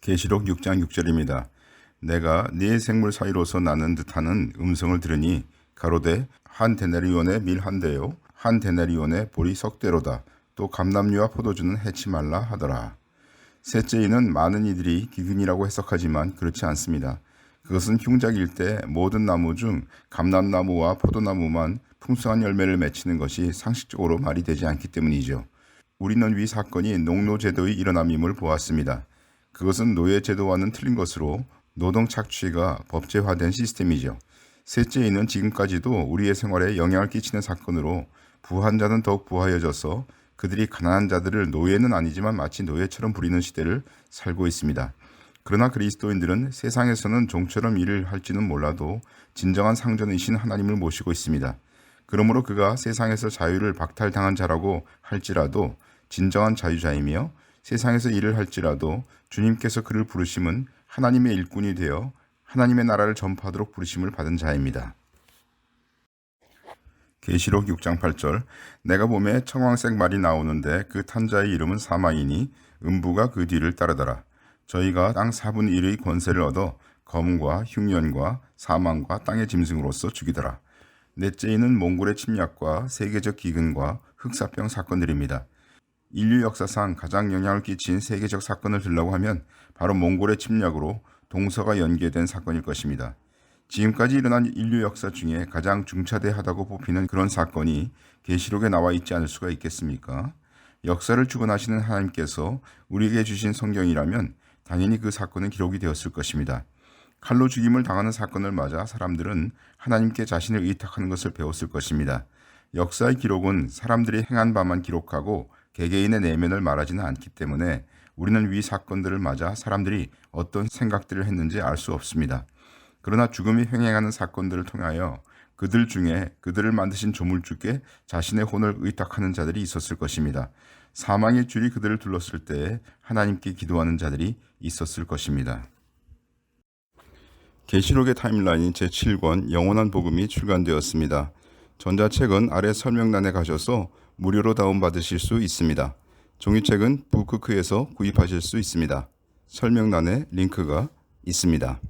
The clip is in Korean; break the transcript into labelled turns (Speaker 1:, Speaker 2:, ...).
Speaker 1: 계시록 6장 6절입니다. 내가 네 생물 사이로서 나는 듯하는 음성을 들으니 가로되 한 데나리온의 밀 한 대요 한 데나리온의 보리 석 대로다 또 감람류와 포도주는 해치 말라 하더라. 셋째이는 많은 이들이 기근이라고 해석하지만 그렇지 않습니다. 그것은 흉작일 때 모든 나무 중 감람나무와 포도나무만 풍성한 열매를 맺히는 것이 상식적으로 말이 되지 않기 때문이죠. 우리는 위 사건이 농노제도의 일어남임을 보았습니다. 그것은 노예 제도와는 틀린 것으로 노동 착취가 법제화된 시스템이죠. 셋째에는 지금까지도 우리의 생활에 영향을 끼치는 사건으로 부한 자는 더욱 부하여져서 그들이 가난한 자들을 노예는 아니지만 마치 노예처럼 부리는 시대를 살고 있습니다. 그러나 그리스도인들은 세상에서는 종처럼 일을 할지는 몰라도 진정한 상전이신 하나님을 모시고 있습니다. 그러므로 그가 세상에서 자유를 박탈당한 자라고 할지라도 진정한 자유자이며 세상에서 일을 할지라도 주님께서 그를 부르심은 하나님의 일꾼이 되어 하나님의 나라를 전파하도록 부르심을 받은 자입니다. 계시록 6장 8절 내가 봄에 청황색 말이 나오는데 그 탄자의 이름은 사마이니 음부가 그 뒤를 따르더라. 저희가 땅 4분의 1의 권세를 얻어 검과 흉년과 사망과 땅의 짐승으로서 죽이더라. 넷째에는 몽골의 침략과 세계적 기근과 흑사병 사건들입니다. 인류 역사상 가장 영향을 끼친 세계적 사건을 들라고 하면 바로 몽골의 침략으로 동서가 연계된 사건일 것입니다. 지금까지 일어난 인류 역사 중에 가장 중차대하다고 뽑히는 그런 사건이 계시록에 나와 있지 않을 수가 있겠습니까? 역사를 주관하시는 하나님께서 우리에게 주신 성경이라면 당연히 그 사건은 기록이 되었을 것입니다. 칼로 죽임을 당하는 사건을 맞아 사람들은 하나님께 자신을 의탁하는 것을 배웠을 것입니다. 역사의 기록은 사람들이 행한 바만 기록하고 개개인의 내면을 말하지는 않기 때문에 우리는 위 사건들을 맞아 사람들이 어떤 생각들을 했는지 알 수 없습니다. 그러나 죽음이 횡행하는 사건들을 통하여 그들 중에 그들을 만드신 조물주께 자신의 혼을 의탁하는 자들이 있었을 것입니다. 사망의 줄이 그들을 둘렀을 때 하나님께 기도하는 자들이 있었을 것입니다. 계시록의 타임라인 제7권 영원한 복음이 출간되었습니다. 전자책은 아래 설명란에 가셔서 무료로 다운받으실 수 있습니다. 종이책은 북크크에서 구입하실 수 있습니다. 설명란에 링크가 있습니다.